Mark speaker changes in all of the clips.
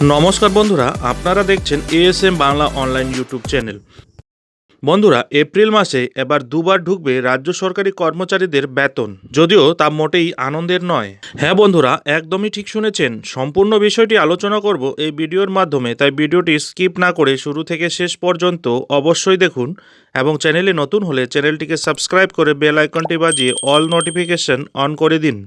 Speaker 1: নমস্কার বন্ধুরা, আপনারা দেখছেন ASM Bangla online YouTube channel বন্ধুরা এপ্রিল মাসে এবার দুবার ঢুকবে রাজ্য সরকারি কর্মচারীদের বেতন। যদিও তা মোটেই আনন্দের নয়। হ্যাঁ বন্ধুরা, একদমই ঠিক শুনেছেন। সম্পূর্ণ বিষয়টি আলোচনা করব এই ভিডিওর মাধ্যমে, তাই ভিডিওটি স্কিপ না করে শুরু থেকে শেষ পর্যন্ত অবশ্যই দেখুন এবং চ্যানেলে নতুন হলে চ্যানেলটিকে সাবস্ক্রাইব করে বেল আইকনটি বাজিয়ে অল নোটিফিকেশন অন করে দিন।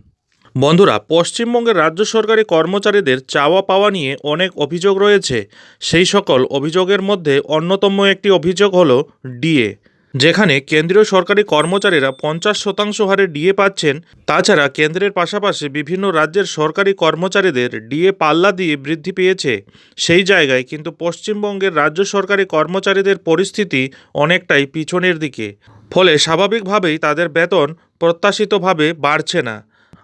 Speaker 1: বন্ধুরা, পশ্চিমবঙ্গের রাজ্য সরকারি কর্মচারীদের চাওয়া পাওয়া নিয়ে অনেক অভিযোগ রয়েছে। সেই সকল অভিযোগের মধ্যে অন্যতম একটি অভিযোগ হলো ডিএ, যেখানে কেন্দ্রীয় সরকারি কর্মচারীরা পঞ্চাশ শতাংশ হারে ডিএ পাচ্ছেন। তাছাড়া কেন্দ্রের পাশাপাশি বিভিন্ন রাজ্যের সরকারি কর্মচারীদের ডিএ পাল্লা দিয়ে বৃদ্ধি পেয়েছে। সেই জায়গায় কিন্তু পশ্চিমবঙ্গের রাজ্য সরকারি কর্মচারীদের পরিস্থিতি অনেকটাই পিছনের দিকে। ফলে স্বাভাবিকভাবেই তাদের বেতন প্রত্যাশিতভাবে বাড়ছে না।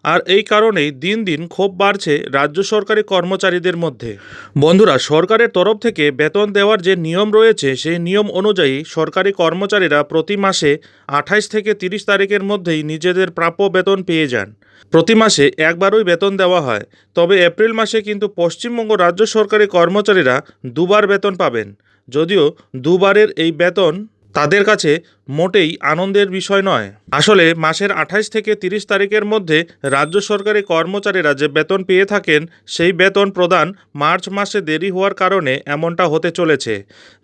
Speaker 1: আর এই কারণেই দিন দিন ক্ষোভ বাড়ছে রাজ্য সরকারি কর্মচারীদের মধ্যে। বন্ধুরা, সরকারের তরফ থেকে বেতন দেওয়ার যে নিয়ম রয়েছে, সেই নিয়ম অনুযায়ী সরকারি কর্মচারীরা প্রতি মাসে আঠাইশ থেকে তিরিশ তারিখের মধ্যেই নিজেদের প্রাপ্য বেতন পেয়ে যান। প্রতি মাসে একবারই বেতন দেওয়া হয়। তবে এপ্রিল মাসে কিন্তু পশ্চিমবঙ্গ রাজ্য সরকারি কর্মচারীরা দুবার বেতন পাবেন। যদিও দুবারের এই বেতন তাদের কাছে মোটেই আনন্দের বিষয় নয়। আসলে মাসের আঠাইশ থেকে তিরিশ তারিখের মধ্যে রাজ্য সরকারি কর্মচারীরা যে বেতন পেয়ে থাকেন, সেই বেতন প্রদান মার্চ মাসে দেরি হওয়ার কারণে এমনটা হতে চলেছে।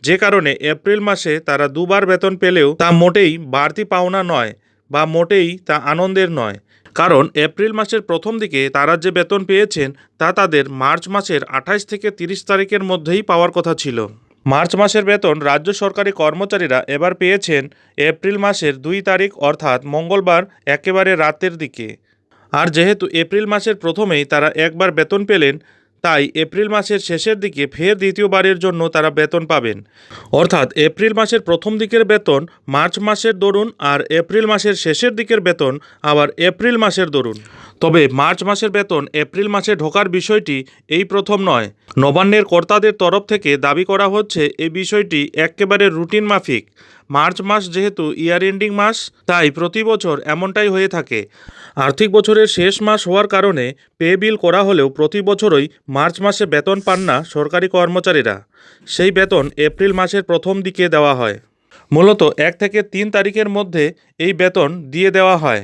Speaker 1: যে কারণে এপ্রিল মাসে তারা দুবার বেতন পেলেও তা মোটেই বাড়তি পাওনা নয় বা মোটেই তা আনন্দের নয়। কারণ এপ্রিল মাসের প্রথম দিকে তারা যে বেতন পেয়েছেন, তা তাদের মার্চ মাসের আঠাইশ থেকে তিরিশ তারিখের মধ্যেই পাওয়ার কথা ছিল। মার্চ মাসের বেতন রাজ্য সরকারি কর্মচারীরা এবার পেয়েছেন এপ্রিল মাসের দুই তারিখ অর্থাৎ মঙ্গলবার একেবারে রাতের দিকে। আর যেহেতু এপ্রিল মাসের প্রথমেই তারা একবার বেতন পেলেন, তাই এপ্রিল মাসের শেষের দিকে ফের দ্বিতীয়বারের জন্য তারা বেতন পাবেন। অর্থাৎ এপ্রিল মাসের প্রথম দিকের বেতন মার্চ মাসের দরুন আর এপ্রিল মাসের শেষের দিকের বেতন আবার এপ্রিল মাসের দরুন। তবে মার্চ মাসের বেতন এপ্রিল মাসে ঢোকার বিষয়টি এই প্রথম নয়। নবান্নের কর্তাদের তরফ থেকে দাবি করা হচ্ছে এই বিষয়টি একেবারে রুটিন মাফিক। মার্চ মাস যেহেতু ইয়ার এন্ডিং মাস, তাই প্রতি বছর এমনটাই হয়ে থাকে। আর্থিক বছরের শেষ মাস হওয়ার কারণে পে বিল করা হলেও প্রতি বছরই মার্চ মাসে বেতন পান না সরকারি কর্মচারীরা। সেই বেতন এপ্রিল মাসের প্রথম দিকে দেওয়া হয়। মূলত এক থেকে তিন তারিখের মধ্যে এই বেতন দিয়ে দেওয়া হয়।